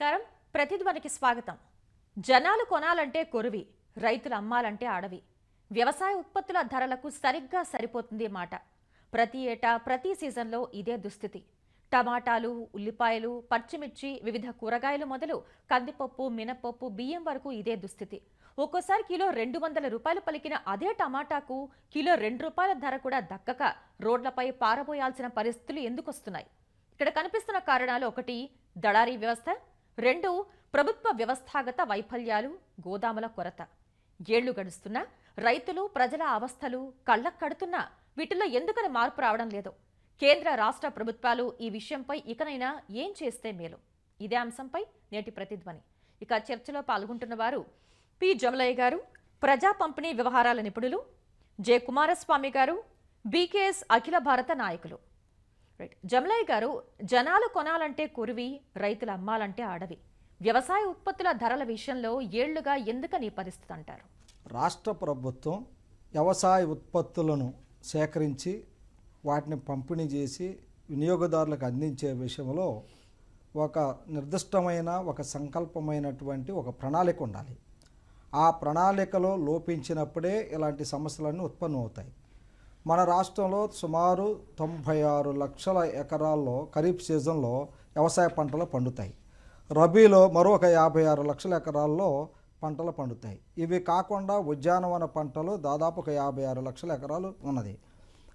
నమస్కారం. ప్రతిధ్వనికి స్వాగతం. జనాలు కొనాలంటే కొరువి రైతులు అమ్మాలంటే అడవి. వ్యవసాయ ఉత్పత్తుల ధరలకు సరిగ్గా సరిపోతుంది మాట. ప్రతి ఏటా ప్రతి సీజన్లో ఇదే దుస్థితి. టమాటాలు ఉల్లిపాయలు పచ్చిమిర్చి వివిధ కూరగాయలు మొదలు కందిపప్పు మినపప్పు బియ్యం వరకు ఇదే దుస్థితి. ఒక్కోసారి కిలో రెండు వందల రూపాయలు పలికిన అదే టమాటాకు కిలో రెండు రూపాయల ధర కూడా దక్కక రోడ్లపై పారబోయాల్సిన పరిస్థితులు ఎందుకొస్తున్నాయి? ఇక్కడ కనిపిస్తున్న కారణాలు ఒకటి దళారీ వ్యవస్థ రెండు ప్రభుత్వ వ్యవస్థాగత వైఫల్యాలు గోదాముల కొరత. ఏళ్ళు గడుస్తున్నా రైతులు ప్రజల అవస్థలు కళ్ళక్కడుతున్నా వీటిలో ఎందుకని మార్పు రావడం లేదు? కేంద్ర రాష్ట్ర ప్రభుత్వాలు ఈ విషయంపై ఇకనైనా ఏం చేస్తే మేలు? ఇదే అంశంపై నేటి ప్రతిధ్వని. ఇక చర్చలో పాల్గొంటున్న వారు పి. జమలయ్య గారు ప్రజా పంపిణీ వ్యవహారాల నిపుణులు జె. కుమారస్వామి గారు బీకేఎస్ అఖిల భారత నాయకులు. రైట్ జమలయ్య గారు జనాలు కొనాలంటే కురివి రైతులు అమ్మాలంటే అడవి. వ్యవసాయ ఉత్పత్తుల ధరల విషయంలో ఏళ్ళుగా ఎందుకని పరిస్థితి అంటారు? రాష్ట్ర ప్రభుత్వం వ్యవసాయ ఉత్పత్తులను సేకరించి వాటిని పంపిణీ చేసి వినియోగదారులకు అందించే విషయంలో ఒక నిర్దిష్టమైన ఒక సంకల్పమైనటువంటి ఒక ప్రణాళిక ఉండాలి. ఆ ప్రణాళికలో లోపించినప్పుడే ఇలాంటి సమస్యలన్నీ ఉత్పన్నమవుతాయి. మన రాష్ట్రంలో సుమారు తొంభై ఆరు లక్షల ఎకరాల్లో ఖరీఫ్ సీజన్లో వ్యవసాయ పంటలు పండుతాయి. రబీలో మరొక యాభై ఆరు లక్షల ఎకరాల్లో పంటలు పండుతాయి. ఇవి కాకుండా ఉద్యానవన పంటలు దాదాపు ఒక యాభై ఆరు లక్షల ఎకరాలు ఉన్నది.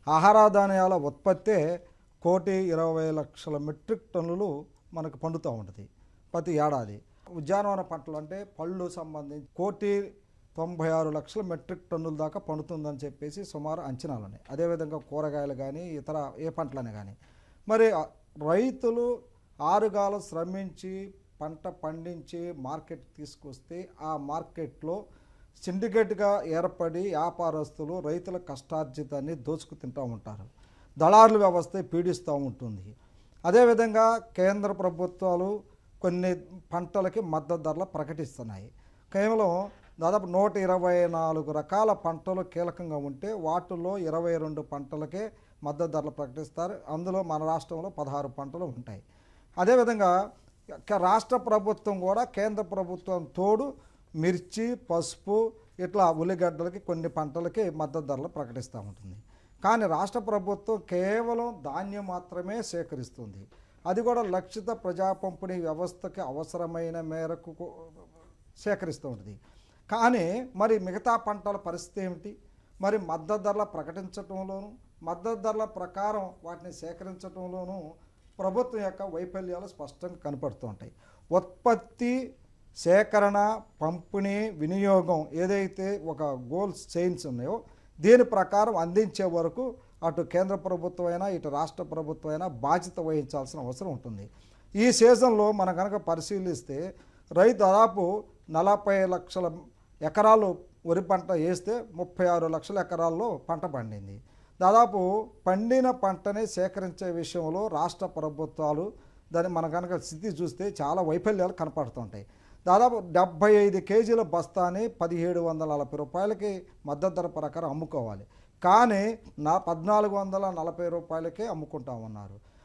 ఆహార ధాన్యాల ఉత్పత్తే కోటి ఇరవై లక్షల మెట్రిక్ టన్నులు మనకు పండుతూ ఉంటుంది ప్రతి ఏడాది. ఉద్యానవన పంటలు అంటే పళ్ళు సంబంధించి కోటి తొంభై ఆరు లక్షల మెట్రిక్ టన్నుల దాకా పండుతుందని చెప్పేసి సుమారు అంచనాలు ఉన్నాయి అదేవిధంగా కూరగాయలు కానీ ఇతర ఏ పంటలని కానీ మరి రైతులు ఆరుగాలు శ్రమించి పంట పండించి మార్కెట్ తీసుకొస్తే ఆ మార్కెట్లో సిండికేట్గా ఏర్పడి వ్యాపారస్తులు రైతుల కష్టార్జితాన్ని దోచుకు తింటూ ఉంటారు. దళారుల వ్యవస్థ పీడిస్తూ ఉంటుంది. అదేవిధంగా కేంద్ర ప్రభుత్వాలు కొన్ని పంటలకి మద్దతు ధరలు ప్రకటిస్తున్నాయి. కేవలం దాదాపు నూట ఇరవై నాలుగు రకాల పంటలు కీలకంగా ఉంటే వాటిల్లో ఇరవై రెండు పంటలకే మద్దతు ధరలు ప్రకటిస్తారు. అందులో మన రాష్ట్రంలో పదహారు పంటలు ఉంటాయి. అదేవిధంగా రాష్ట్ర ప్రభుత్వం కూడా కేంద్ర ప్రభుత్వం తోడు మిర్చి పసుపు ఇట్లా ఉల్లిగడ్డలకి కొన్ని పంటలకి మద్దతు ధరలు ప్రకటిస్తూ ఉంటుంది. కానీ రాష్ట్ర ప్రభుత్వం కేవలం ధాన్యం మాత్రమే సేకరిస్తుంది. అది కూడా లక్షిత ప్రజా పంపిణీ వ్యవస్థకి అవసరమైన మేరకు సేకరిస్తూ ఉంటుంది. కానీ మరి మిగతా పంటల పరిస్థితి ఏమిటి? మరి మద్దతు ధరల ప్రకటించటంలోనూ మద్దతు ధరల ప్రకారం వాటిని సేకరించటంలోనూ ప్రభుత్వం యొక్క వైఫల్యాలు స్పష్టంగా కనపడుతుంటాయి. ఉత్పత్తి సేకరణ పంపిణీ వినియోగం ఏదైతే ఒక గోల్స్ చైన్స్ ఉన్నాయో దీని ప్రకారం అందించే వరకు అటు కేంద్ర ప్రభుత్వం అయినా ఇటు రాష్ట్ర ప్రభుత్వం అయినా బాధ్యత వహించాల్సిన అవసరం ఉంటుంది. ఈ సీజన్లో మనం కనుక పరిశీలిస్తే రైతు దాదాపు నలభై లక్షల ఎకరాలు వరి పంట వేస్తే ముప్పై ఆరు లక్షల ఎకరాల్లో పంట పండింది. దాదాపు పండిన పంటని సేకరించే విషయంలో రాష్ట్ర ప్రభుత్వాలు దాన్ని మన కనుక స్థితి చూస్తే చాలా వైఫల్యాలు కనపడుతుంటాయి. దాదాపు డెబ్బై ఐదు కేజీల బస్తాని పదిహేడు వందల నలభై రూపాయలకి మద్దతు ధర ప్రకారం అమ్ముకోవాలి. కానీ నా పద్నాలుగు వందల నలభై రూపాయలకే అమ్ముకుంటా ఉన్నారు.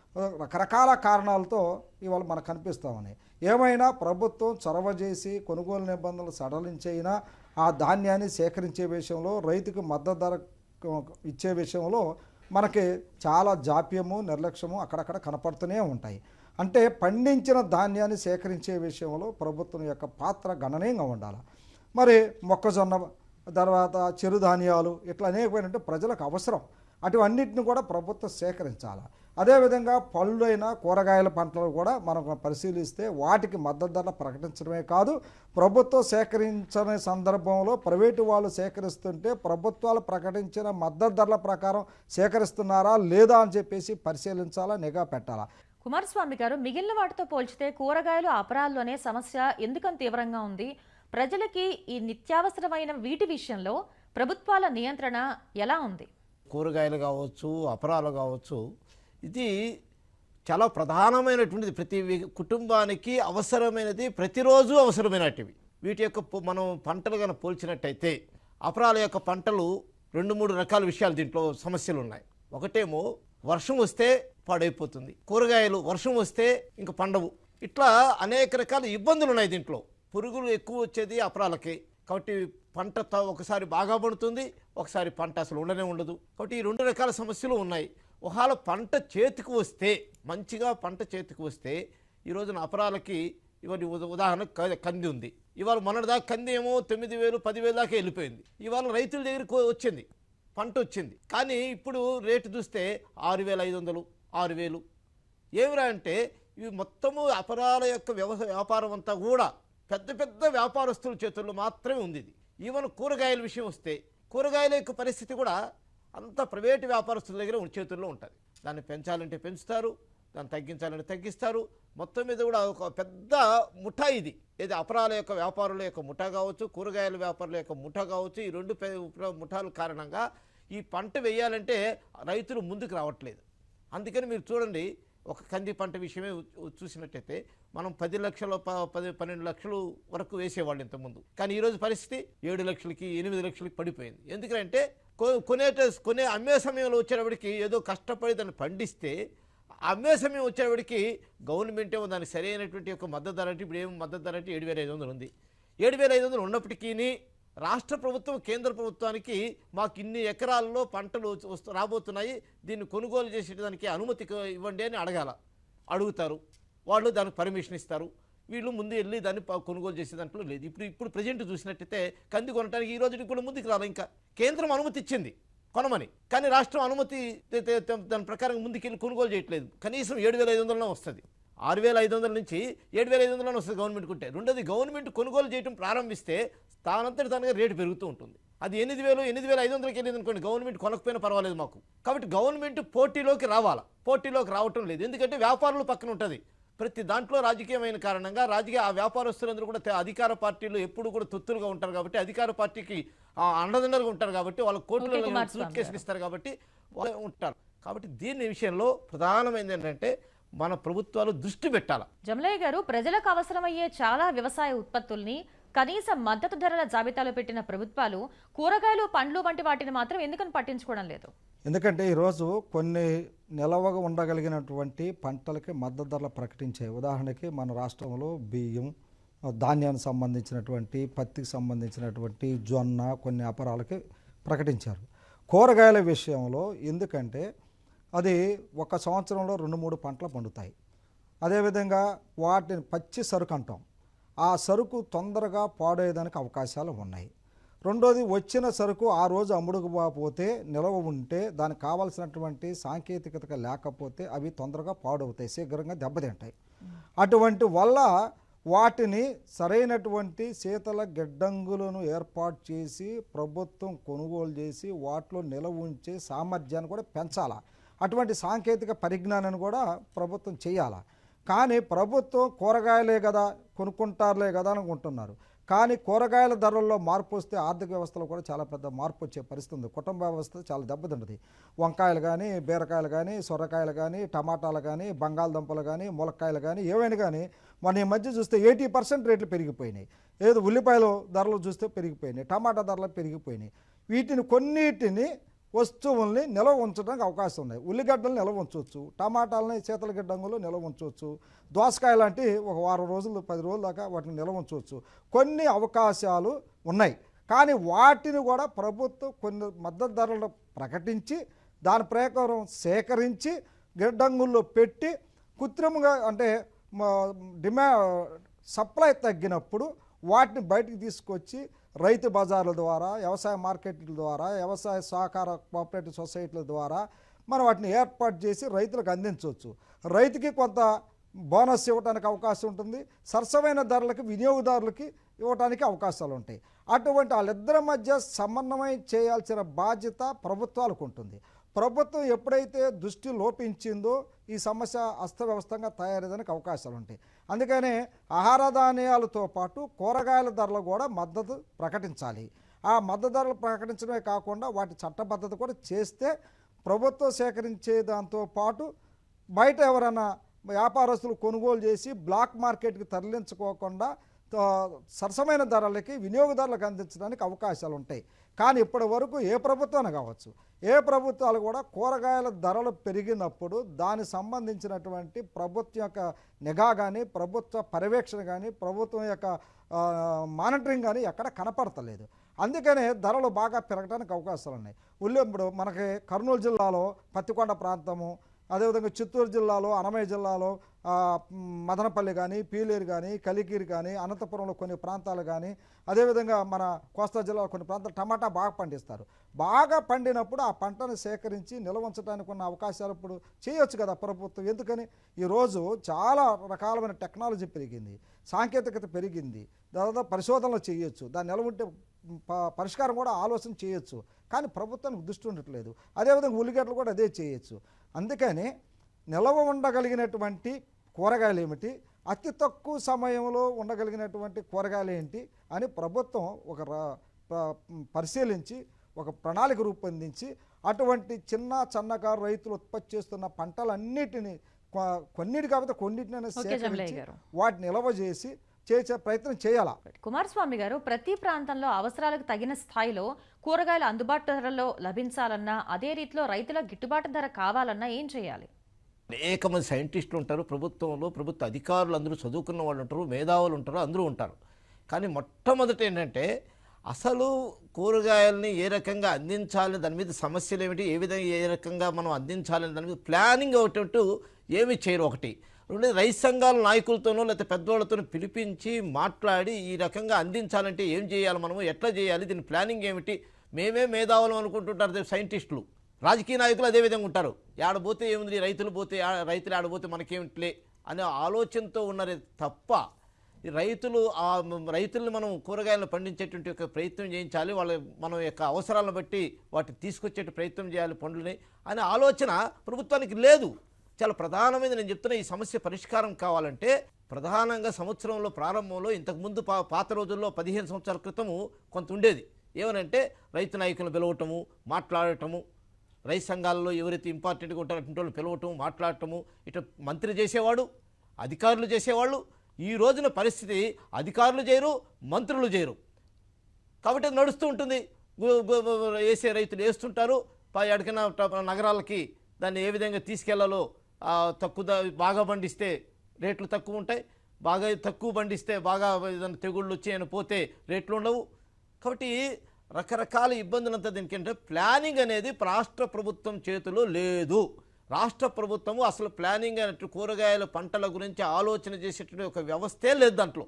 రకరకాల కారణాలతో ఇవాళ మనకు కనిపిస్తూ ఉన్నాయి. ఏమైనా ప్రభుత్వం చొరవ చేసి కొనుగోలు నిబంధనలు సడలించైనా ఆ ధాన్యాన్ని సేకరించే విషయంలో రైతుకు మద్దతు ధర ఇచ్చే విషయంలో మనకి చాలా జాప్యము నిర్లక్ష్యము అక్కడక్కడ కనపడుతూనే ఉంటాయి. అంటే పండించిన ధాన్యాన్ని సేకరించే విషయంలో ప్రభుత్వం యొక్క పాత్ర గణనీయంగా ఉండాలి. మరి మొక్కజొన్న తర్వాత చిరుధాన్యాలు ఇట్లా అనేకమైనట్టు ప్రజలకు అవసరం. అటువన్నిటిని కూడా ప్రభుత్వం సేకరించాలి. అదేవిధంగా పళ్ళు అయినా కూరగాయల పంటలు కూడా మనం పరిశీలిస్తే వాటికి మద్దతు ధర ప్రకటించడమే కాదు ప్రభుత్వం సేకరించని సందర్భంలో ప్రైవేటు వాళ్ళు సేకరిస్తుంటే ప్రభుత్వాలు ప్రకటించిన మద్దతు ధరల ప్రకారం సేకరిస్తున్నారా లేదా అని చెప్పేసి పరిశీలించాలా నిఘా పెట్టాలా? కుమారస్వామి గారు మిగిలిన వాటితో పోల్చితే కూరగాయలు అపరాల్లోనే సమస్య ఎందుకంత తీవ్రంగా ఉంది? ప్రజలకి ఈ నిత్యావసరమైన వీటి విషయంలో ప్రభుత్వాల నియంత్రణ ఎలా ఉంది? కూరగాయలు కావచ్చు అపరాలు కావచ్చు ఇది చాలా ప్రధానమైనటువంటిది. ప్రతి కుటుంబానికి అవసరమైనది ప్రతిరోజు అవసరమైనటివి వీటి యొక్క మనం పంటలు కనుక పోల్చినట్టయితే అపరాల యొక్క పంటలు రెండు మూడు రకాల విషయాలు దీంట్లో సమస్యలు ఉన్నాయి ఒకటేమో వర్షం వస్తే పాడైపోతుంది. కూరగాయలు వర్షం వస్తే ఇంక పండవు. ఇట్లా అనేక రకాల ఇబ్బందులు ఉన్నాయి దీంట్లో. పురుగులు ఎక్కువ వచ్చేది అపరాలకి కాబట్టి పంట ఒకసారి బాగా పడుతుంది ఒకసారి పంట అసలు ఉండనే ఉండదు. కాబట్టి ఈ రెండు రకాల సమస్యలు ఉన్నాయి. ఒకవేళ పంట చేతికి వస్తే మంచిగా పంట చేతికి వస్తే ఈరోజున అపరాలకి ఇవన్నీ ఉదాహరణ కంది ఉంది. ఇవాళ మొన్నటిదాకా కంది ఏమో తొమ్మిది వేలు పదివేలు దాకా వెళ్ళిపోయింది. ఇవాళ రైతుల దగ్గరికి వచ్చింది. పంట వచ్చింది. కానీ ఇప్పుడు రేటు చూస్తే ఆరు వేల ఐదు వందలు ఆరు వేలు. ఏమిరా అంటే ఇవి మొత్తము అపరాల యొక్క వ్యవసాయ వ్యాపారం అంతా కూడా పెద్ద పెద్ద వ్యాపారస్తుల చేతుల్లో మాత్రమే ఉంది ఇది. ఈవెన్ కూరగాయల విషయం వస్తే కూరగాయల యొక్క పరిస్థితి కూడా అంత ప్రైవేటు వ్యాపారస్తుల దగ్గర ఉన్న చేతుల్లో ఉంటుంది. దాన్ని పెంచాలంటే పెంచుతారు దాన్ని తగ్గించాలంటే తగ్గిస్తారు. మొత్తం మీద కూడా ఒక పెద్ద ముఠా ఇది. ఏది అపరాల యొక్క వ్యాపారుల యొక్క ముఠా కావచ్చు కూరగాయల వ్యాపారుల యొక్క ముఠా కావచ్చు ఈ రెండు ముఠాల కారణంగా ఈ పంట వేయాలంటే రైతులు ముందుకు రావట్లేదు. అందుకని మీరు చూడండి ఒక కంది పంట విషయమే చూసినట్టయితే మనం పది లక్షల ప- పది పన్నెండు లక్షలు వరకు వేసేవాళ్ళు ఇంతకుముందు. కానీ ఈరోజు పరిస్థితి ఏడు లక్షలకి ఎనిమిది లక్షలకి పడిపోయింది. ఎందుకంటే కొనే కొనే అమ్మే సమయంలో వచ్చేటప్పటికి ఏదో కష్టపడి దాన్ని పండిస్తే అమ్మే సమయం వచ్చేటప్పటికి గవర్నమెంట్ ఏమో దానికి సరైనటువంటి ఒక మద్దతు ధర అంటే ఇప్పుడు ఏం మద్దతు ధర అంటే ఏడు వేల ఐదు వందలు ఉంది. ఏడు వేల ఐదు వందలు ఉన్నప్పటికీ రాష్ట్ర ప్రభుత్వం కేంద్ర ప్రభుత్వానికి మాకు ఇన్ని ఎకరాల్లో పంటలు వచ్చి- వస్తు రాబోతున్నాయి. దీన్ని కొనుగోలు చేసేదానికి అనుమతి ఇవ్వండి అని అడగాల. అడుగుతారు. వాళ్ళు దానికి పర్మిషన్ ఇస్తారు. వీళ్ళు ముందు వెళ్ళి దాన్ని కొనుగోలు చేసే దాంట్లో లేదు. ఇప్పుడు ఇప్పుడు ప్రజెంట్ చూసినట్టయితే కంది కొనడానికి ఈ రోజుకి కూడా ముందుకు రాలి ఇంకా కేంద్రం అనుమతి ఇచ్చింది కొనమని. కానీ రాష్ట్రం అనుమతి దాని ప్రకారం ముందుకెళ్ళి కొనుగోలు చేయట్లేదు. కనీసం ఏడు వేల ఐదు వందలనే వస్తుంది. ఆరు వేల ఐదు వందల నుంచి ఏడు వేల ఐదు వందలనే వస్తుంది గవర్నమెంట్ ఉంటే రెండోది గవర్నమెంట్ కొనుగోలు చేయడం ప్రారంభిస్తే తానంతటి తనగా రేటు పెరుగుతూ ఉంటుంది. అది ఎనిమిది వేలు ఎనిమిది వేల ఐదు వందలకి వెళ్ళింది అనుకోండి గవర్నమెంట్ కొనకపోయినా పర్వాలేదు మాకు. కాబట్టి గవర్నమెంట్ పోటీలోకి రావాలా? పోటీలోకి రావటం లేదు. ఎందుకంటే వ్యాపారులు పక్కన ఉంటుంది. ప్రతి దాంట్లో రాజకీయమైన కారణంగా రాజకీయ ఆ వ్యాపారస్తులందరూ కూడా అధికార పార్టీలు ఎప్పుడు కూడా తొత్తులుగా ఉంటారు కాబట్టి అధికార పార్టీకి ఆ, అండదండలుగా ఉంటారు కాబట్టి వాళ్ళ కోర్టులలో సూట్ కేసులు ఇస్తారు కాబట్టి వాళ్ళు ఉంటారు. కాబట్టి దీని విషయంలో ప్రధానమైనది ఏంటంటే మన ప్రభుత్వాలు దృష్టి పెట్టాలి? జమలయ్య గారు ప్రజలకు అవసరమయ్యే చాలా వ్యవసాయ ఉత్పత్తుల్ని కనీస మద్దతు ధరల జాబితాలో పెట్టిన ప్రభుత్వాలు కూరగాయలు పండ్లు వంటి వాటిని మాత్రం ఎందుకని పట్టించుకోవడం లేదు? ఎందుకంటే ఈరోజు కొన్ని నిలవగా ఉండగలిగినటువంటి పంటలకి మద్దతు ధరలు ప్రకటించాయి ఉదాహరణకి మన రాష్ట్రంలో బియ్యం ధాన్యానికి సంబంధించినటువంటి పత్తికి సంబంధించినటువంటి జొన్న కొన్ని అపరాలకి ప్రకటించారు. కూరగాయల విషయంలో ఎందుకంటే అది ఒక సంవత్సరంలో రెండు మూడు పంటలు పండుతాయి. అదేవిధంగా వాటిని పచ్చి సరుకు అంటాం. ఆ సరుకు తొందరగా పాడేయడానికి అవకాశాలు ఉన్నాయి. రెండోది వచ్చిన సరుకు ఆ రోజు అమ్ముడుకుపోతే నిలవ ఉంటే దానికి కావాల్సినటువంటి సాంకేతికత లేకపోతే అవి తొందరగా పాడవుతాయి శీఘ్రంగా దెబ్బతింటాయి. అటువంటి వల్ల వాటిని సరైనటువంటి శీతల గిడ్డంగులను ఏర్పాటు చేసి ప్రభుత్వం కొనుగోలు చేసి వాటిలో నిలవ ఉంచే సామర్థ్యాన్ని కూడా పెంచాలా. అటువంటి సాంకేతిక పరిజ్ఞానాన్ని కూడా ప్రభుత్వం చేయాలా. కానీ ప్రభుత్వం కూరగాయలే కదా కొనుక్కుంటారులే కదా అనుకుంటున్నారు. కానీ కూరగాయల ధరల్లో మార్పు వస్తే ఆర్థిక వ్యవస్థలో కూడా చాలా పెద్ద మార్పు వచ్చే పరిస్థితి ఉంది. కుటుంబ వ్యవస్థ చాలా దెబ్బతింటుంది. వంకాయలు కానీ బీరకాయలు కానీ సొరకాయలు కానీ టమాటాలు కానీ బంగాళదుంపలు కానీ ములక్కాయలు కానీ ఏవైనా కానీ మన ఈ మధ్య చూస్తే ఎయిటీ పర్సెంట్ రేట్లు పెరిగిపోయినాయి. ఏదో ఉల్లిపాయలు ధరలు చూస్తే పెరిగిపోయినాయి టమాటా ధరలు పెరిగిపోయినాయి. వీటిని కొన్నిటిని వస్తువుల్ని నిల్వ ఉంచడానికి అవకాశం ఉన్నాయి. ఉల్లిగడ్డలు నిల్వ ఉంచవచ్చు టమాటాలని శీతల గిడ్డంగులు నిల్వ ఉంచవచ్చు దోసకాయ లాంటి ఒక వారం రోజులు పది రోజుల దాకా వాటిని నిల్వ ఉంచవచ్చు. కొన్ని అవకాశాలు ఉన్నాయి. కానీ వాటిని కూడా ప్రభుత్వం కొన్ని మద్దతు ధరలు ప్రకటించి దాని ప్రకారం సేకరించి గిడ్డంగుల్లో పెట్టి కృత్రిమంగా అంటే మ- డిమా సప్లై తగ్గినప్పుడు వాటిని బయటికి తీసుకొచ్చి రైతు బజార్ల ద్వారా వ్యవసాయ మార్కెట్ల ద్వారా వ్యవసాయ సహకార కోఆపరేటివ్ సొసైటీల ద్వారా మనం వాటిని ఏర్పాటు చేసి రైతులకు అందించవచ్చు. రైతుకి కొంత బోనస్ ఇవ్వడానికి అవకాశం ఉంటుంది. సరసమైన ధరలకు వినియోగదారులకి ఇవ్వడానికి అవకాశాలు ఉంటాయి. అటువంటి వాళ్ళిద్దరి మధ్య సమన్వయం చేయాల్సిన బాధ్యత ప్రభుత్వాలకు ఉంటుంది. ప్రభుత్వం ఎప్పుడైతే దృష్టి లోపించిందో ఈ సమస్య అస్తవ్యవస్థంగా తయారయ్యేదానికి అవకాశాలు ఉంటాయి. అందుకనే ఆహార ధాన్యాలతో పాటు కూరగాయల ధరలు కూడా మద్దతు ప్రకటించాలి. ఆ మద్దతు ధరలు ప్రకటించడమే కాకుండా వాటి చట్టబద్ధత కూడా చేస్తే ప్రభుత్వం సేకరించే దాంతో పాటు బయట ఎవరైనా వ్యాపారస్తులు కొనుగోలు చేసి బ్లాక్ మార్కెట్కి తరలించుకోకుండా సరసమైన ధరలకి వినియోగదారులకు అందించడానికి అవకాశాలు ఉంటాయి కానీ ఇప్పటి వరకు ఏ ప్రభుత్వాన్ని కావచ్చు ఏ ప్రభుత్వాలు కూడా కూరగాయల ధరలు పెరిగినప్పుడు దానికి సంబంధించినటువంటి ప్రభుత్వం యొక్క నిఘా కానీ ప్రభుత్వ పర్యవేక్షణ కానీ ప్రభుత్వం యొక్క మానిటరింగ్ కానీ ఎక్కడ కనపడతలేదు. అందుకనే ధరలు బాగా పెరగడానికి అవకాశాలు ఉన్నాయి ఉల్లి ఇప్పుడు మనకి కర్నూలు జిల్లాలో పత్తికొండ ప్రాంతము అదేవిధంగా చిత్తూరు జిల్లాలో అనమయ్య జిల్లాలో మదనపల్లి కానీ పీలేరు కానీ కలికీరు కానీ అనంతపురంలో కొన్ని ప్రాంతాలు కానీ అదేవిధంగా మన కోస్తా జిల్లాలో కొన్ని ప్రాంతాలు టమాటా బాగా పండిస్తారు. బాగా పండినప్పుడు ఆ పంటను సేకరించి నిల్వ ఉంచడానికి ఉన్న అవకాశాలు ఇప్పుడు చేయొచ్చు కదా ప్రభుత్వం. ఎందుకని? ఈరోజు చాలా రకాలమైన టెక్నాలజీ పెరిగింది. సాంకేతికత పెరిగింది. దాదాపు పరిశోధనలు చేయొచ్చు. దాన్ని నిల్వ ఉంటే పరిష్కారం కూడా ఆలోచన చేయొచ్చు. కానీ ప్రభుత్వానికి దృష్టి ఉండట్లేదు. అదేవిధంగా ఉల్లిగడ్డలు కూడా అదే చేయొచ్చు. అందుకని నిల్వ ఉండగలిగినటువంటి కూరగాయలు ఏమిటి? అతి తక్కువ సమయంలో ఉండగలిగినటువంటి కూరగాయలు ఏంటి? అని ప్రభుత్వం ఒక పరిశీలించి ఒక ప్రణాళిక రూపొందించి అటువంటి చిన్న సన్నకారు రైతులు ఉత్పత్తి చేస్తున్న పంటలన్నిటిని కొన్నిటి కాకపోతే జమలయ్య సేకరించి. వాటిని నిల్వ చేసి చేసే ప్రయత్నం చేయాలా? కుమారస్వామి గారు ప్రతి ప్రాంతంలో అవసరాలకు తగిన స్థాయిలో కూరగాయలు అందుబాటు ధరలో లభించాలన్నా అదే రీతిలో రైతుల గిట్టుబాటు ధర కావాలన్నా ఏం చేయాలి? అనేక మంది సైంటిస్టులు ఉంటారు ప్రభుత్వంలో ప్రభుత్వ అధికారులు అందరూ చదువుకున్న వాళ్ళు ఉంటారు మేధావులు ఉంటారు అందరూ ఉంటారు. కానీ మొట్టమొదట ఏంటంటే అసలు కూరగాయల్ని ఏ రకంగా అందించాలి దాని మీద సమస్యలు ఏమిటి ఏ విధంగా ఏ రకంగా మనం అందించాలి దాని మీద ప్లానింగ్ ఒకటి ఏమి చేయరు ఒకటి. రైతు సంఘాల నాయకులతోనో లేకపోతే పెద్దవాళ్ళతోనో పిలిపించి మాట్లాడి ఈ రకంగా అందించాలంటే ఏం చేయాలి మనము? ఎట్లా చేయాలి? దీని ప్లానింగ్ ఏమిటి? మేమే మేధావులం అనుకుంటుంటారు సైంటిస్టులు. రాజకీయ నాయకులు అదే విధంగా ఉంటారు. ఆడపోతే ఏముంది? రైతులు పోతే ఆ- రైతులు ఆడపోతే మనకేమిట్లే? అనే ఆలోచనతో ఉన్నారే తప్ప రైతులు ఆ రైతులను రైతుల్ని మనం కూరగాయలను పండించేటువంటి ఒక ప్రయత్నం చేయించాలి. వాళ్ళ మనం యొక్క అవసరాలను బట్టి వాటిని తీసుకొచ్చే ప్రయత్నం చేయాలి పండ్లని అనే ఆలోచన ప్రభుత్వానికి లేదు. చాలా ప్రధానమైన నేను చెప్తున్న ఈ సమస్య పరిష్కారం కావాలంటే ప్రధానంగా సంవత్సరంలో ప్రారంభంలో ఇంతకుముందు పా పాత రోజుల్లో పదిహేను సంవత్సరాల క్రితము కొంత ఉండేది. ఏమనంటే రైతు నాయకులను పిలవటము మాట్లాడటము రైతు సంఘాలలో ఎవరైతే ఇంపార్టెంట్గా ఉంటారో అటువంటి వాళ్ళు పిలవటము మాట్లాడటము ఇటు మంత్రి చేసేవాడు అధికారులు చేసేవాళ్ళు ఈ రోజున పరిస్థితి అధికారులు చేయరు మంత్రులు చేయరు. కాబట్టి నడుస్తూ ఉంటుంది. వేసే రైతులు వేస్తుంటారు. పై ఎక్కడికైనా నగరాలకి దాన్ని ఏ విధంగా తీసుకెళ్ళాలో తక్కువ ద- బాగా పండిస్తే రేట్లు తక్కువ ఉంటాయి బాగా తక్కువ పండిస్తే బాగా ఏదైనా తెగుళ్ళు వచ్చి ఆయన పోతే రేట్లు ఉండవు. కాబట్టి రకరకాల ఇబ్బందులంతా దీనికి ఏంటంటే ప్లానింగ్ అనేది రాష్ట్ర ప్రభుత్వం చేతిలో లేదు. రాష్ట్ర ప్రభుత్వము అసలు ప్లానింగ్ అనేట్టు కూరగాయల పంటల గురించి ఆలోచన చేసేటువంటి ఒక వ్యవస్థే లేదు దాంట్లో.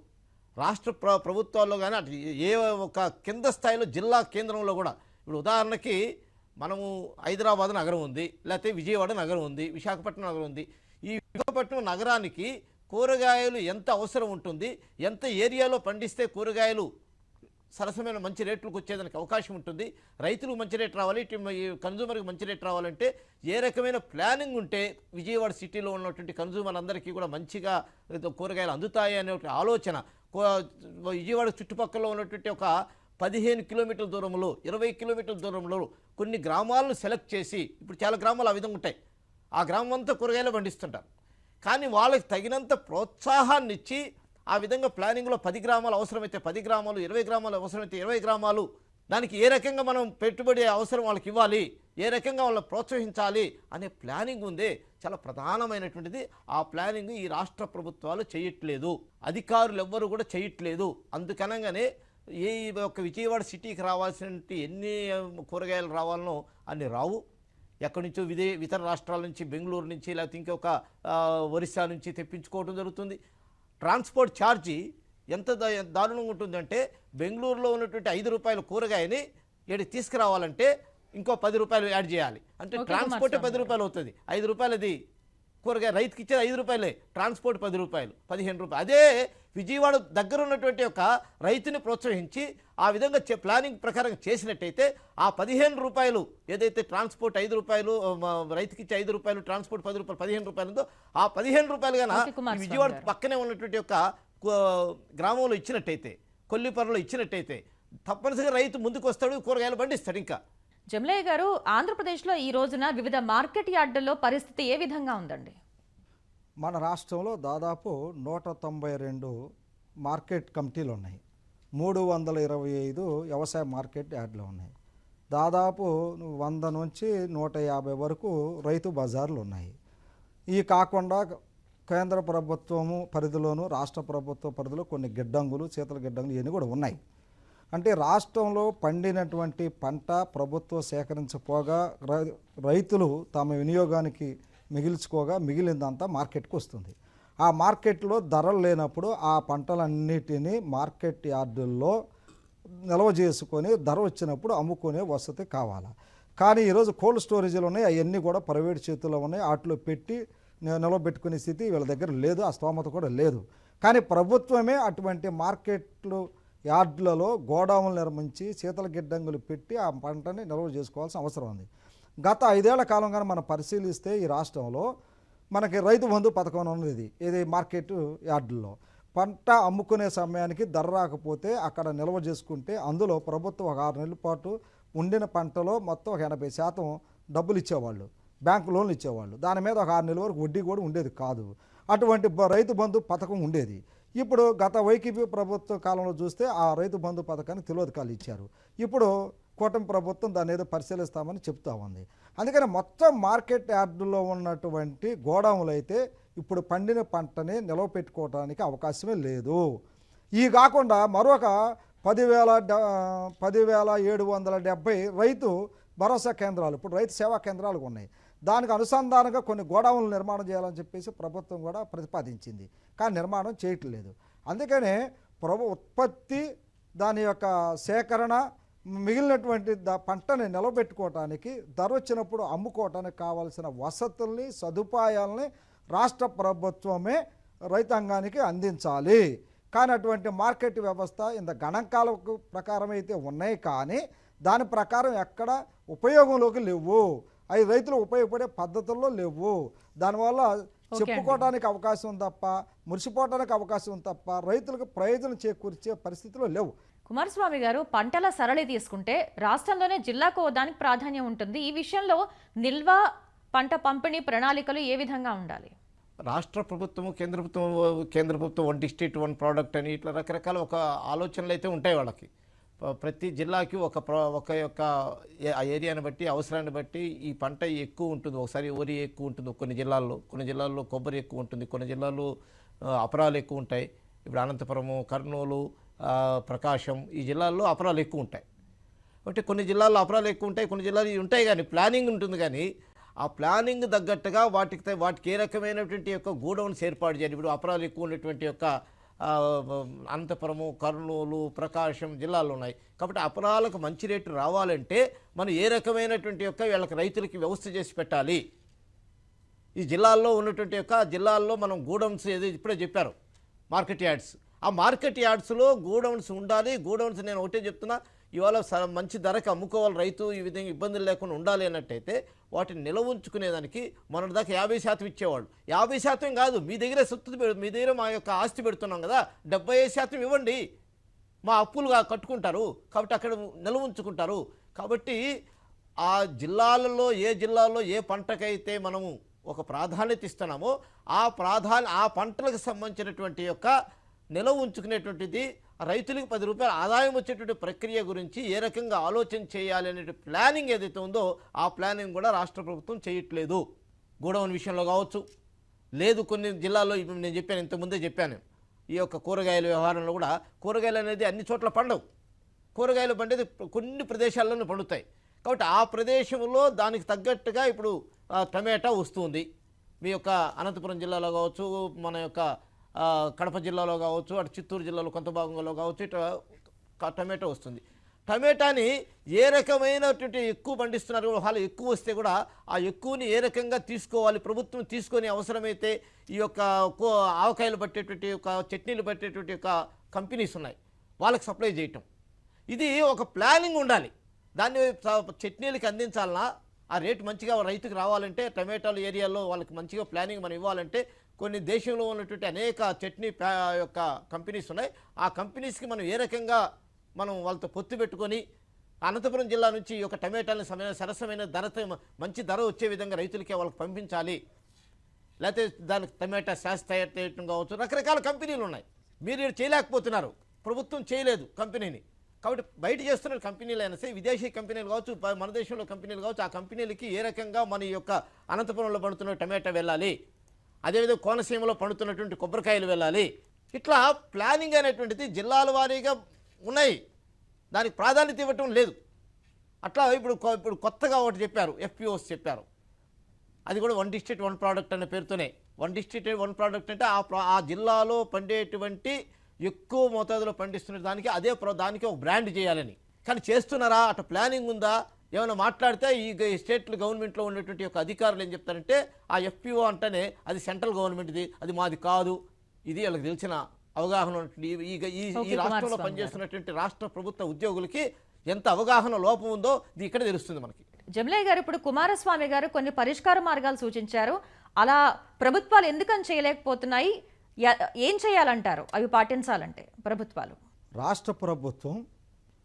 రాష్ట్ర ప్ర ప్రభుత్వాల్లో కానీ అటు ఏ ఒక కింద స్థాయిలో జిల్లా కేంద్రంలో కూడా. ఇప్పుడు ఉదాహరణకి మనము హైదరాబాద్ నగరం ఉంది లేకపోతే విజయవాడ నగరం ఉంది విశాఖపట్నం నగరం ఉంది. ఈ విశాఖపట్నం నగరానికి కూరగాయలు ఎంత అవసరం ఉంటుంది ఎంత ఏరియాలో పండిస్తే కూరగాయలు సరసమైన మంచి రేట్లకు వచ్చేదానికి అవకాశం ఉంటుంది రైతులకు మంచి రేట్ రావాలి ఇటు కన్జ్యూమర్కి మంచి రేట్ రావాలంటే ఏ రకమైన ప్లానింగ్ ఉంటే విజయవాడ సిటీలో ఉన్నటువంటి కన్జూమర్ అందరికీ కూడా మంచిగా కూరగాయలు అందుతాయి అనే ఒక ఆలోచన. కో- విజయవాడ చుట్టుపక్కల ఉన్నటువంటి ఒక పదిహేను కిలోమీటర్ల దూరంలో ఇరవై కిలోమీటర్ల దూరంలో కొన్ని గ్రామాలను సెలెక్ట్ చేసి ఇప్పుడు చాలా గ్రామాలు ఆ విధంగా ఉంటాయి. ఆ గ్రామం అంతా కూరగాయలు పండిస్తుంటారు. కానీ వాళ్ళకి తగినంత ప్రోత్సాహాన్ని ఇచ్చి ఆ విధంగా ప్లానింగ్లో పది గ్రామాలు అవసరమైతే పది గ్రామాలు ఇరవై గ్రామాలు అవసరమైతే ఇరవై గ్రామాలు దానికి ఏ రకంగా మనం పెట్టుబడి అవసరం వాళ్ళకి ఇవ్వాలి ఏ రకంగా వాళ్ళని ప్రోత్సహించాలి అనే ప్లానింగ్ ఉంది చాలా ప్రధానమైనటువంటిది. ఆ ప్లానింగ్ ఈ రాష్ట్ర ప్రభుత్వాలు చేయట్లేదు. అధికారులు ఎవ్వరు కూడా చేయట్లేదు. అందుకనగానే ఏ ఒక విజయవాడ సిటీకి రావాల్సిన ఎన్ని కూరగాయలు రావాలనో అన్ని రావు. ఎక్కడి నుంచో విదే ఇతర రాష్ట్రాల నుంచి బెంగళూరు నుంచి లేకపోతే ఇంకొక ఒరిస్సా నుంచి తెప్పించుకోవడం జరుగుతుంది. ట్రాన్స్పోర్ట్ ఛార్జీ ఎంత దారుణంగా ఉంటుందంటే బెంగళూరులో ఉన్నటువంటి ఐదు రూపాయల కూరగాయని ఇక్కడ తీసుకురావాలంటే ఇంకో పది రూపాయలు యాడ్ చేయాలి. అంటే ట్రాన్స్పోర్ట్ పది రూపాయలు అవుతుంది. ఐదు రూపాయలు అది కూరగాయ రైతుకి ఇచ్చేది ఐదు రూపాయలే ట్రాన్స్పోర్ట్ పది రూపాయలు పదిహేను రూపాయలు అదే విజయవాడ దగ్గర ఉన్నటువంటి ఒక రైతుని ప్రోత్సహించి ఆ విధంగా చే- ప్లానింగ్ ప్రకారం చేసినట్టయితే ఆ పదిహేను రూపాయలు ఏదైతే ట్రాన్స్పోర్ట్ ఐదు రూపాయలు రైతుకి ఇచ్చే ఐదు రూపాయలు ట్రాన్స్పోర్ట్ పది రూపాయలు పదిహేను రూపాయలు ఉందో ఆ పదిహేను రూపాయలు కుమారస్వామి విజయవాడ. పక్కనే ఉన్నటువంటి ఒక కు- గ్రామంలో ఇచ్చినట్టయితే కొల్లిపరలో ఇచ్చినట్టయితే తప్పనిసరిగా రైతు ముందుకు వస్తాడు కూరగాయలు పండిస్తాడు ఇంకా జమలయ్య గారు ఆంధ్రప్రదేశ్లో ఈ రోజున వివిధ మార్కెట్ యార్డుల్లో పరిస్థితి ఏ విధంగా ఉందండి? మన రాష్ట్రంలో దాదాపు నూట తొంభై రెండు మార్కెట్ కమిటీలు ఉన్నాయి. మూడు వందల ఇరవై ఐదు వ్యవసాయ మార్కెట్ యార్డులు ఉన్నాయి. దాదాపు వంద నుంచి నూట యాభై వరకు రైతు బజార్లు ఉన్నాయి. ఈ కాకుండా కేంద్ర ప్రభుత్వము పరిధిలోను రాష్ట్ర ప్రభుత్వ పరిధిలో కొన్ని గిడ్డంగులు శీతల గిడ్డంగులు ఇవన్నీ కూడా ఉన్నాయి. అంటే రాష్ట్రంలో పండినటువంటి పంట ప్రభుత్వం సేకరించపోగా రై- రైతులు తమ వినియోగానికి మిగిల్చుకోగా మిగిలిందంతా మార్కెట్కి వస్తుంది. ఆ మార్కెట్లో ధరలు లేనప్పుడు ఆ పంటలన్నిటినీ మార్కెట్ యార్డుల్లో నిల్వ చేసుకొని ధర వచ్చినప్పుడు అమ్ముకునే వసతి కావాలి? కానీ ఈరోజు కోల్డ్ స్టోరేజీలు ఉన్నాయి అవన్నీ కూడా ప్రైవేట్ చేతుల్లో ఉన్నాయి. వాటిలో పెట్టి ని- నిలవబెట్టుకునే స్థితి వీళ్ళ దగ్గర లేదు ఆ స్తోమత కూడా లేదు. కానీ ప్రభుత్వమే అటువంటి మార్కెట్లు యార్డులలో గోడౌన్లు నిర్మించి శీతల గిడ్డంగులు పెట్టి ఆ పంటని నిల్వ చేసుకోవాల్సిన అవసరం ఉంది. గత ఐదేళ్ళ కాలంగా మనం పరిశీలిస్తే ఈ రాష్ట్రంలో మనకి రైతు బంధు పథకం ఉన్నది ఇది మార్కెట్ యార్డుల్లో. పంట అమ్ముకునే సమయానికి ధర రాకపోతే అక్కడ నిల్వ చేసుకుంటే అందులో ప్రభుత్వం ఒక ఆరు నెలల పాటు ఉండిన పంటలో మొత్తం ఒక ఎనభై శాతం డబ్బులు ఇచ్చేవాళ్ళు. బ్యాంకు లోన్లు ఇచ్చేవాళ్ళు. దాని మీద ఒక ఆరు నెలల వరకు వడ్డీ కూడా ఉండేది కాదు. అటువంటి రైతు బంధు పథకం ఉండేది. ఇప్పుడు గత వైసీపీ ప్రభుత్వ కాలంలో చూస్తే ఆ రైతు బంధు పథకానికి తిలోదకాలు ఇచ్చారు. ఇప్పుడు కూటమి ప్రభుత్వం దాని ఏదో పరిశీలిస్తామని చెప్తా ఉంది. అందుకని మొత్తం మార్కెట్ యార్డులో ఉన్నటువంటి గోడౌన్లు అయితే ఇప్పుడు పండిన పంటని నిలవ పెట్టుకోవడానికి అవకాశమే లేదు. ఈ కాకుండా మరొక పదివేల పదివేల ఏడు వందల డెబ్బై రైతు భరోసా కేంద్రాలు ఇప్పుడు రైతు సేవా కేంద్రాలు ఉన్నాయి. దానికి అనుసంధానంగా కొన్ని గోడౌన్లు నిర్మాణం చేయాలని చెప్పేసి ప్రభుత్వం కూడా ప్రతిపాదించింది. కానీ నిర్మాణం చేయట్లేదు. అందుకనే ప్రభు ఉత్పత్తి దాని యొక్క సేకరణ మిగిలినటువంటి ద పంటని నిలబెట్టుకోవటానికి ధర వచ్చినప్పుడు అమ్ముకోవటానికి కావాల్సిన వసతుల్ని సదుపాయాలని రాష్ట్ర ప్రభుత్వమే రైతాంగానికి అందించాలి. కానీ అటువంటి మార్కెట్ వ్యవస్థ ఇంత గణాంకాల ప్రకారం అయితే ఉన్నాయి కానీ దాని ప్రకారం ఎక్కడ ఉపయోగంలోకి లేవు. అవి రైతులు ఉపయోగపడే పద్ధతుల్లో లేవు. దానివల్ల చెప్పుకోవడానికి అవకాశం ఉంది తప్ప మురిసిపోవడానికి అవకాశం ఉంది తప్ప రైతులకు ప్రయోజనం చేకూర్చే పరిస్థితిలో లేవు. కుమారస్వామి గారు పంటల సరళి తీసుకుంటే రాష్ట్రంలోనే జిల్లాకు దానికి ప్రాధాన్యం ఉంటుంది. ఈ విషయంలో నిల్వ పంట పంపిణీ ప్రణాళికలు ఏ విధంగా ఉండాలి? రాష్ట్ర ప్రభుత్వము కేంద్ర ప్రభుత్వం కేంద్ర ప్రభుత్వం వన్ డిస్ట్రిక్ట్ వన్ ప్రోడక్ట్ అని ఇట్లా రకరకాల ఒక ఆలోచనలు అయితే ఉంటాయి వాళ్ళకి. ప్రతి జిల్లాకి ఒక ఒక యొక్క ఏ- ఆ ఏరియాని బట్టి అవసరాన్ని బట్టి ఈ పంట ఎక్కువ ఉంటుంది. ఒకసారి వరి ఎక్కువ ఉంటుంది కొన్ని జిల్లాల్లో. కొన్ని జిల్లాల్లో కొబ్బరి ఎక్కువ ఉంటుంది. కొన్ని జిల్లాల్లో అపరాలు ఎక్కువ ఉంటాయి. ఇప్పుడు అనంతపురము కర్నూలు ప్రకాశం ఈ జిల్లాల్లో అపరాలు ఎక్కువ ఉంటాయి. అంటే కొన్ని జిల్లాల్లో అపరాలు ఎక్కువ ఉంటాయి. కొన్ని జిల్లాలు ఉంటాయి కానీ ప్లానింగ్ ఉంటుంది కానీ ఆ ప్లానింగ్ తగ్గట్టుగా వాటికి వాటికి ఏ రకమైనటువంటి యొక్క గూడౌన్స్ ఏర్పాటు చేయాలి. ఇప్పుడు అపరాలు ఎక్కువ ఉన్నటువంటి యొక్క అనంతపురము కర్నూలు ప్రకాశం జిల్లాలు ఉన్నాయి. కాబట్టి అపరాలకు మంచి రేటు రావాలంటే మనం ఏ రకమైనటువంటి యొక్క వీళ్ళకి రైతులకి వ్యవస్థ చేసి పెట్టాలి? ఈ జిల్లాల్లో ఉన్నటువంటి యొక్క జిల్లాల్లో మనం గూడౌన్స్ ఏదో ఇప్పుడే చెప్పారు. Market yards. ఆ మార్కెట్ యార్డ్స్లో గూడౌన్స్ ఉండాలి. గూడౌన్స్ నేను ఒకటే చెప్తున్నా. ఇవాళ స- మంచి ధరకు అమ్ముకోవాలి రైతు ఈ విధంగా ఇబ్బందులు లేకుండా ఉండాలి అన్నట్టయితే వాటిని నిల్వ ఉంచుకునేదానికి మన దాకా యాభై శాతం ఇచ్చేవాళ్ళు. యాభై శాతం కాదు మీ దగ్గర సొత్తు పెడు మీ దగ్గర మా యొక్క ఆస్తి పెడుతున్నాం కదా డెబ్బై శాతం ఇవ్వండి. మా అప్పులుగా కట్టుకుంటారు కాబట్టి అక్కడ నిల్వ ఉంచుకుంటారు కాబట్టి ఆ జిల్లాలలో ఏ జిల్లాలో ఏ పంటకైతే మనము ఒక ప్రాధాన్యత ఇస్తున్నామో ఆ ప్రాధాన్య ఆ పంటలకు సంబంధించినటువంటి యొక్క నిల్వ ఉంచుకునేటువంటిది రైతులకు పది రూపాయల ఆదాయం వచ్చేటువంటి ప్రక్రియ గురించి ఏ రకంగా ఆలోచన చేయాలి అనే ప్లానింగ్ ఏదైతే ఉందో ఆ ప్లానింగ్ కూడా రాష్ట్ర ప్రభుత్వం చేయట్లేదు. గోడౌన్ విషయంలో కావచ్చు. లేదు కొన్ని జిల్లాల్లో ఇప్పుడు నేను చెప్పాను ఇంతకుముందే చెప్పాను. ఈ యొక్క కూరగాయల వ్యవహారంలో కూడా కూరగాయలు అనేది అన్ని చోట్ల పండవు. కూరగాయలు పండేది కొన్ని ప్రదేశాల్లోనే పండుతాయి. కాబట్టి ఆ ప్రదేశంలో దానికి తగ్గట్టుగా ఇప్పుడు టమాటా వస్తుంది. మీ యొక్క అనంతపురం జిల్లాలో కావచ్చు మన యొక్క కడప జిల్లాలో కావచ్చు అటు చిత్తూరు జిల్లాలో కొంత భాగంలో కావచ్చు ఇటు క- వస్తుంది. టమాటాని ఏ రకమైనటువంటి ఎక్కువ పండిస్తున్నారు వాళ్ళు ఎక్కువ వస్తే కూడా ఆ ఎక్కువని ఏ రకంగా తీసుకోవాలి ప్రభుత్వం తీసుకొని అవసరమైతే ఈ యొక్క కో- ఆవకాయలు పట్టేటువంటి ఒక చట్నీలు పట్టేటువంటి ఒక కంపెనీస్ ఉన్నాయి వాళ్ళకి సప్లై చేయటం. ఇది ఒక ప్లానింగ్ ఉండాలి. దాన్ని చట్నీలకి అందించాలన్నా ఆ రేటు మంచిగా రైతుకు రావాలంటే టమాటాలు ఏరియాలో వాళ్ళకి మంచిగా ప్లానింగ్ మనం ఇవ్వాలంటే కొన్ని దేశంలో ఉన్నటువంటి అనేక చట్నీ యొక్క కంపెనీస్ ఉన్నాయి. ఆ కంపెనీస్కి మనం ఏ రకంగా మనం వాళ్ళతో పొత్తు పెట్టుకొని అనంతపురం జిల్లా నుంచి ఈ యొక్క టమాటాలను సరైన సరసమైన ధరతో మంచి ధర వచ్చే విధంగా రైతులకి వాళ్ళకి పంపించాలి. లేకపోతే దానికి టమాటా శాస్ తయారు చేయటం కావచ్చు రకరకాల కంపెనీలు ఉన్నాయి. మీరు ఇక్కడ చేయలేకపోతున్నారు. ప్రభుత్వం చేయలేదు కంపెనీని. కాబట్టి బయట చేస్తున్న కంపెనీలు అయినా సరే విదేశీ కంపెనీలు కావచ్చు మన దేశంలో కంపెనీలు కావచ్చు ఆ కంపెనీలకి ఏ రకంగా మన యొక్క అనంతపురంలో పడుతున్న టమాటా వెళ్ళాలి. అదేవిధంగా కోనసీమలో పండుతున్నటువంటి కొబ్బరికాయలు వెళ్ళాలి. ఇట్లా ప్లానింగ్ అనేటువంటిది జిల్లాల వారీగా ఉన్నాయి. దానికి ప్రాధాన్యత ఇవ్వటం లేదు. అట్లా ఇప్పుడు ఇప్పుడు కొత్తగా ఒకటి చెప్పారు ఎఫ్పిఓస్ చెప్పారు. అది కూడా వన్ డిస్ట్రిక్ట్ వన్ ప్రోడక్ట్ అనే పేరుతోనే. వన్ డిస్ట్రిక్ట్ వన్ ప్రోడక్ట్ అంటే ఆ ఆ జిల్లాలో పండేటువంటి ఎక్కువ మోతాదులో పండిస్తున్న దానికి అదే దానికి ఒక బ్రాండ్ చేయాలని. కానీ చేస్తున్నారా? అటు ప్లానింగ్ ఉందా? ఏమైనా మాట్లాడితే ఈ స్టేట్ గవర్నమెంట్లో ఉన్నటువంటి యొక్క అధికారులు ఏం చెప్తారంటే ఆ ఎఫ్పిఓ అంటేనే అది సెంట్రల్ గవర్నమెంట్ది అది మాది కాదు. ఇది వాళ్ళకి తెలిసిన అవగాహన ఈ- ఈ రాష్ట్రంలో. పనిచేస్తున్నటువంటి రాష్ట్ర ప్రభుత్వ ఉద్యోగులకి ఎంత అవగాహన లోపం ఉందో ఇది ఇక్కడ తెలుస్తుంది మనకి. జమలయ్య గారు ఇప్పుడు కుమారస్వామి గారు కొన్ని పరిష్కార మార్గాలు సూచించారు. అలా ప్రభుత్వాలు ఎందుకని చేయలేకపోతున్నాయి? ఏం చేయాలంటారు? అవి పాటించాలంటే ప్రభుత్వాలు. రాష్ట్ర ప్రభుత్వం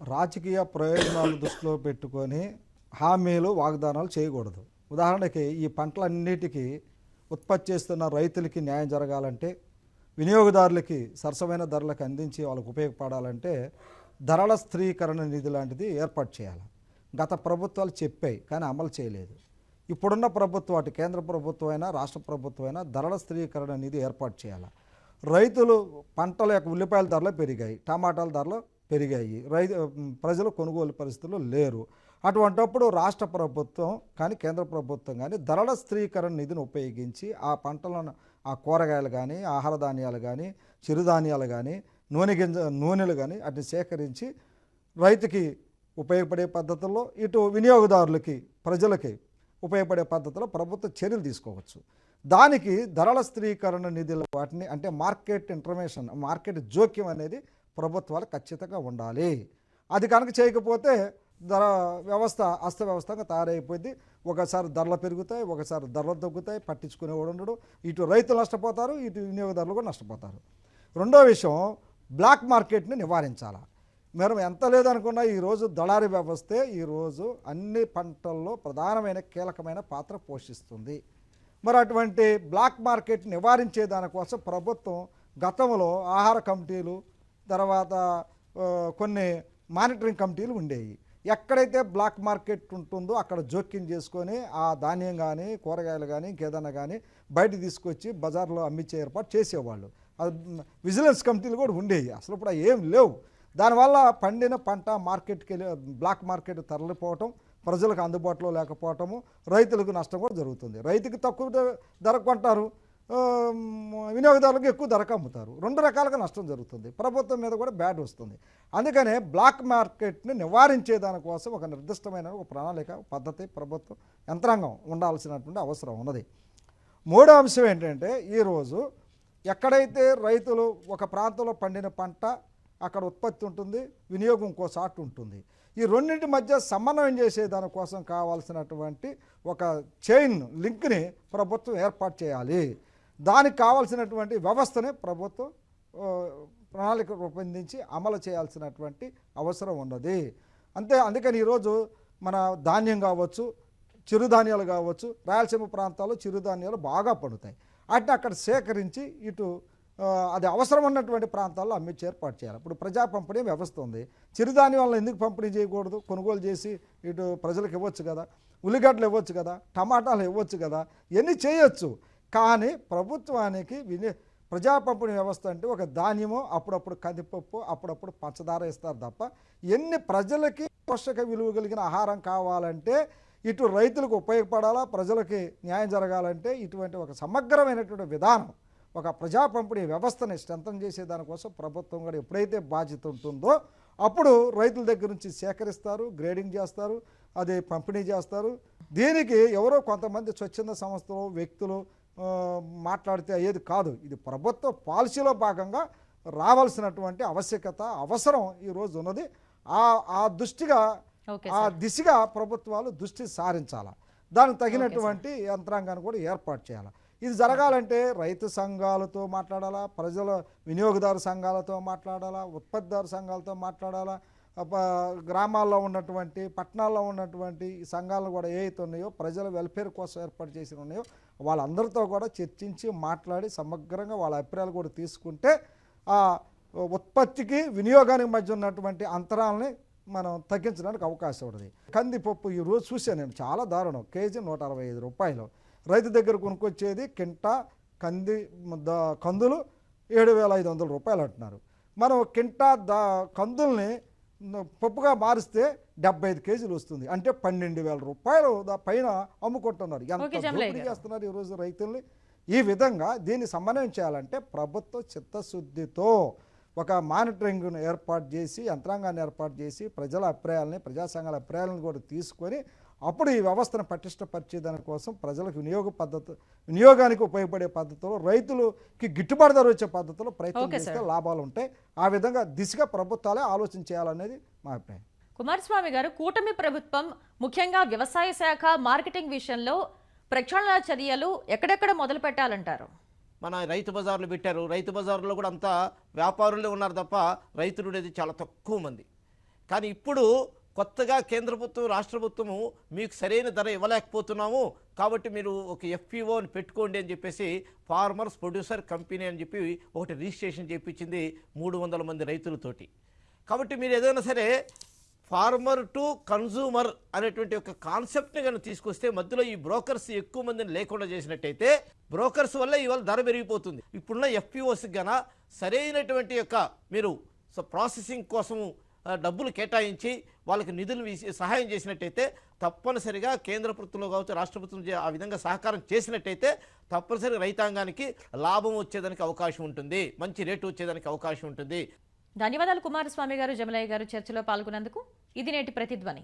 రాజకీయ ప్రయోజనాలు దృష్టిలో పెట్టుకొని హామీలు వాగ్దానాలు చేయకూడదు. ఉదాహరణకి ఈ పంటలన్నిటికీ ఉత్పత్తి చేస్తున్న రైతులకి న్యాయం జరగాలంటే వినియోగదారులకి సరసమైన ధరలకు అందించి వాళ్ళకు ఉపయోగపడాలంటే ధరల స్థిరీకరణ నిధి లాంటిది ఏర్పాటు చేయాలి. గత ప్రభుత్వాలు చెప్పాయి కానీ అమలు చేయలేదు. ఇప్పుడున్న ప్రభుత్వం అటు కేంద్ర ప్రభుత్వం అయినా రాష్ట్ర ప్రభుత్వం అయినా ధరల స్థిరీకరణ నిధి ఏర్పాటు చేయాలి. రైతులు పంటల యొక్క ఉల్లిపాయల ధరలు పెరిగాయి టమాటాల ధరలు పెరిగాయి. రైతు ప్రజలు కొనుగోలు పరిస్థితులు లేరు. అటువంటప్పుడు రాష్ట్ర ప్రభుత్వం కానీ కేంద్ర ప్రభుత్వం కానీ ధరల స్థిరీకరణ నిధిని ఉపయోగించి ఆ పంటలను ఆ కూరగాయలు కానీ ఆహార ధాన్యాలు కానీ చిరుధాన్యాలు కానీ నూనె గింజ నూనెలు కానీ వాటిని సేకరించి రైతుకి ఉపయోగపడే పద్ధతుల్లో ఇటు వినియోగదారులకి ప్రజలకి ఉపయోగపడే పద్ధతిలో ప్రభుత్వం చర్యలు తీసుకోవచ్చు. దానికి ధరల స్థిరీకరణ నిధులు వాటిని అంటే మార్కెట్ ఇన్ఫర్మేషన్ మార్కెట్ జోక్యం అనేది ప్రభుత్వాలు ఖచ్చితంగా ఉండాలి. అది కనుక చేయకపోతే ధర వ్యవస్థ అస్తవ్యవస్థగా తయారైపోయింది. ఒకసారి ధరలు పెరుగుతాయి ఒకసారి ధరలు తగ్గుతాయి పట్టించుకునేవాడు ఉండడు. ఇటు రైతులు నష్టపోతారు ఇటు వినియోగదారులు కూడా నష్టపోతారు. రెండో విషయం బ్లాక్ మార్కెట్ని నివారించాలా? మేము ఎంత లేదనుకున్నా ఈరోజు దళారీ వ్యవస్థే ఈరోజు అన్ని పంటల్లో ప్రధానమైన కీలకమైన పాత్ర పోషిస్తుంది. మరి అటువంటి బ్లాక్ మార్కెట్ నివారించే దానికోసం ప్రభుత్వం గతంలో ఆహార కమిటీలు తర్వాత కొన్ని మానిటరింగ్ కమిటీలు ఉండేవి. ఎక్కడైతే బ్లాక్ మార్కెట్ ఉంటుందో అక్కడ జోక్యం చేసుకొని ఆ ధాన్యం కానీ కూరగాయలు కానీ ఇంకేదైనా కానీ బయట తీసుకొచ్చి బజార్లో అమ్మించే ఏర్పాటు చేసేవాళ్ళు. అది విజిలెన్స్ కమిటీలు కూడా ఉండేవి. అసలు ఇప్పుడు ఏం లేవు. దానివల్ల పండిన పంట మార్కెట్కి వెళ్ళి బ్లాక్ మార్కెట్ తరలిపోవటం ప్రజలకు అందుబాటులో లేకపోవటము రైతులకు నష్టం కూడా జరుగుతుంది. రైతుకి తక్కువ ధర కొంటారు. వినియోగదారులకు ఎక్కువ ధరకు అమ్ముతారు. రెండు రకాలుగా నష్టం జరుగుతుంది. ప్రభుత్వం మీద కూడా బ్యాడ్ వస్తుంది. అందుకనే బ్లాక్ మార్కెట్ని నివారించే దానికోసం ఒక నిర్దిష్టమైన ఒక ప్రణాళిక పద్ధతి ప్రభుత్వం యంత్రాంగం ఉండాల్సినటువంటి అవసరం ఉన్నది. మూడో అంశం ఏంటంటే ఈరోజు ఎక్కడైతే రైతులు ఒక ప్రాంతంలో పండిన పంట అక్కడ ఉత్పత్తి ఉంటుంది వినియోగం ఇంకో సాటు ఉంటుంది. ఈ రెండింటి మధ్య సమన్వయం చేసే దానికోసం కావాల్సినటువంటి ఒక చైన్ లింక్ని ప్రభుత్వం ఏర్పాటు చేయాలి. దానికి కావాల్సినటువంటి వ్యవస్థని ప్రభుత్వం ప్రణాళిక రూపొందించి అమలు చేయాల్సినటువంటి అవసరం ఉన్నది. అంతే అందుకని ఈరోజు మన ధాన్యం కావచ్చు చిరుధాన్యాలు కావచ్చు రాయలసీమ ప్రాంతాల్లో చిరుధాన్యాలు బాగా పండుతాయి. వాటిని అక్కడ సేకరించి ఇటు అది అవసరం ఉన్నటువంటి ప్రాంతాల్లో అమ్మించి ఏర్పాటు చేయాలి. ఇప్పుడు ప్రజా పంపిణీ వ్యవస్థ ఉంది. చిరుధాన్యాలను ఎందుకు పంపిణీ చేయకూడదు? కొనుగోలు చేసి ఇటు ప్రజలకు ఇవ్వచ్చు కదా? ఉల్లిగడ్డలు ఇవ్వచ్చు కదా? టమాటాలు ఇవ్వచ్చు కదా? ఇవన్నీ చేయొచ్చు? కానీ ప్రభుత్వానికి విని ప్రజా పంపిణీ వ్యవస్థ అంటే ఒక ధాన్యము అప్పుడప్పుడు కందిపప్పు అప్పుడప్పుడు పంచదార ఇస్తారు తప్ప ఎన్ని ప్రజలకి పోషక విలువ కలిగిన ఆహారం కావాలంటే ఇటు రైతులకు ఉపయోగపడాలా ప్రజలకి న్యాయం జరగాలంటే ఇటువంటి ఒక సమగ్రమైనటువంటి విధానం ఒక ప్రజా పంపిణీ వ్యవస్థని స్ట్రెంథన్ చేసే దానికోసం ప్రభుత్వం కూడా ఎప్పుడైతే బాధ్యత ఉంటుందో అప్పుడు రైతుల దగ్గర నుంచి సేకరిస్తారు గ్రేడింగ్ చేస్తారు అది పంపిణీ చేస్తారు. దీనికి ఎవరో కొంతమంది స్వచ్ఛంద సంస్థలు వ్యక్తులు మాట్లాడితే అయ్యేది కాదు. ఇది ప్రభుత్వ పాలసీలో భాగంగా రావాల్సినటువంటి ఆవశ్యకత అవసరం ఈరోజు ఉన్నది. ఆ ఆ దృష్టిగా ఆ దిశగా ప్రభుత్వాలు దృష్టి సారించాలి? దానికి తగినటువంటి యంత్రాంగాన్ని కూడా ఏర్పాటు చేయాలి? ఇది జరగాలంటే రైతు సంఘాలతో మాట్లాడాలా? ప్రజల వినియోగదారు సంఘాలతో మాట్లాడాలా? ఉత్పత్తిదారు సంఘాలతో మాట్లాడాలా? గ్రామాల్లో ఉన్నటువంటి పట్టణాల్లో ఉన్నటువంటి ఈ సంఘాలను కూడా ఏవైతే ఉన్నాయో ప్రజల వెల్ఫేర్ కోసం ఏర్పాటు చేసి ఉన్నాయో వాళ్ళందరితో కూడా చర్చించి మాట్లాడి సమగ్రంగా వాళ్ళ అభిప్రాయాలు కూడా తీసుకుంటే ఆ ఉత్పత్తికి వినియోగానికి మధ్య ఉన్నటువంటి అంతరాలని మనం తగ్గించడానికి అవకాశం ఉంటుంది. కందిపప్పు ఈ రోజు చూశాను నేను చాలా దారుణం. కేజీ నూట అరవై ఐదు రూపాయలు. రైతు దగ్గర కొనుక్కొచ్చేది కింటా కంది కందులు ఏడు వేల ఐదు వందల రూపాయలు అంటున్నారు. మనం కింటా దా కందుల్ని పప్పుగా మారిస్తే డెబ్బై ఐదు కేజీలు వస్తుంది. అంటే పన్నెండు వేల రూపాయలు పైన అమ్ముకుంటున్నారు. ఎంత దోపిడీ. చేస్తున్నారు ఈరోజు రైతుల్ని? ఈ విధంగా దీన్ని సమన్వయం చేయాలంటే ప్రభుత్వ చిత్తశుద్ధితో ఒక మానిటరింగ్ను ఏర్పాటు చేసి యంత్రాంగాన్ని ఏర్పాటు చేసి ప్రజల అభిప్రాయాలని ప్రజా సంఘాల అభిప్రాయాలను కూడా తీసుకొని అప్పుడు ఈ వ్యవస్థను పటిష్టపరిచే దానికోసం ప్రజలకు వినియోగ పద్ధతి వినియోగానికి ఉపయోగపడే పద్ధతిలో రైతులకి గిట్టుబాటు ధర వచ్చే పద్ధతిలో ప్రయత్నం చేస్తే. లాభాలు ఉంటాయి. ఆ విధంగా దిశగా ప్రభుత్వాలే ఆలోచన చేయాలనేది మా అభిప్రాయం. కుమారస్వామి గారు కూటమి ప్రభుత్వం ముఖ్యంగా వ్యవసాయ శాఖ మార్కెటింగ్ విషయంలో ప్రక్షాళన చర్యలు ఎక్కడెక్కడ మొదలు పెట్టాలంటారు? మన రైతు బజార్లు పెట్టారు. రైతు బజార్లో కూడా అంతా వ్యాపారులే ఉన్నారు తప్ప రైతులు అనేది చాలా తక్కువ మంది. కానీ ఇప్పుడు కొత్తగా కేంద్ర ప్రభుత్వం రాష్ట్ర ప్రభుత్వము మీకు సరైన ధర ఇవ్వలేకపోతున్నాము. కాబట్టి మీరు ఒక ఎఫ్పిఓని పెట్టుకోండి అని చెప్పేసి ఫార్మర్స్ ప్రొడ్యూసర్ కంపెనీ అని చెప్పి ఒకటి రిజిస్ట్రేషన్ చేయించింది మూడు వందల మంది రైతులతోటి. కాబట్టి మీరు ఏదైనా సరే ఫార్మర్ టు కన్జూమర్ అనేటువంటి ఒక కాన్సెప్ట్ని కనుక తీసుకొస్తే మధ్యలో ఈ బ్రోకర్స్ ఎక్కువ మందిని లేకుండా చేసినట్టయితే బ్రోకర్స్ వల్ల ఇవాళ ధర పెరిగిపోతుంది. ఇప్పుడున్న ఎఫ్పిఓస్కి గన సరైనటువంటి యొక్క మీరు సో ప్రాసెసింగ్ కోసము డబ్బులు కేటాయించి వాళ్ళకి నిధులు సహాయం చేసినట్టయితే తప్పనిసరిగా కేంద్ర ప్రభుత్వంలో కావచ్చు రాష్ట్ర ప్రభుత్వం ఆ విధంగా సహకారం చేసినట్టయితే తప్పనిసరిగా రైతాంగానికి లాభం వచ్చేదానికి అవకాశం ఉంటుంది. మంచి రేటు వచ్చేదానికి అవకాశం ఉంటుంది. ధన్యవాదాలు కుమారస్వామి గారు జమలయ్య గారు చర్చలో పాల్గొన్నందుకు. ఇది నేటి ప్రతిధ్వని.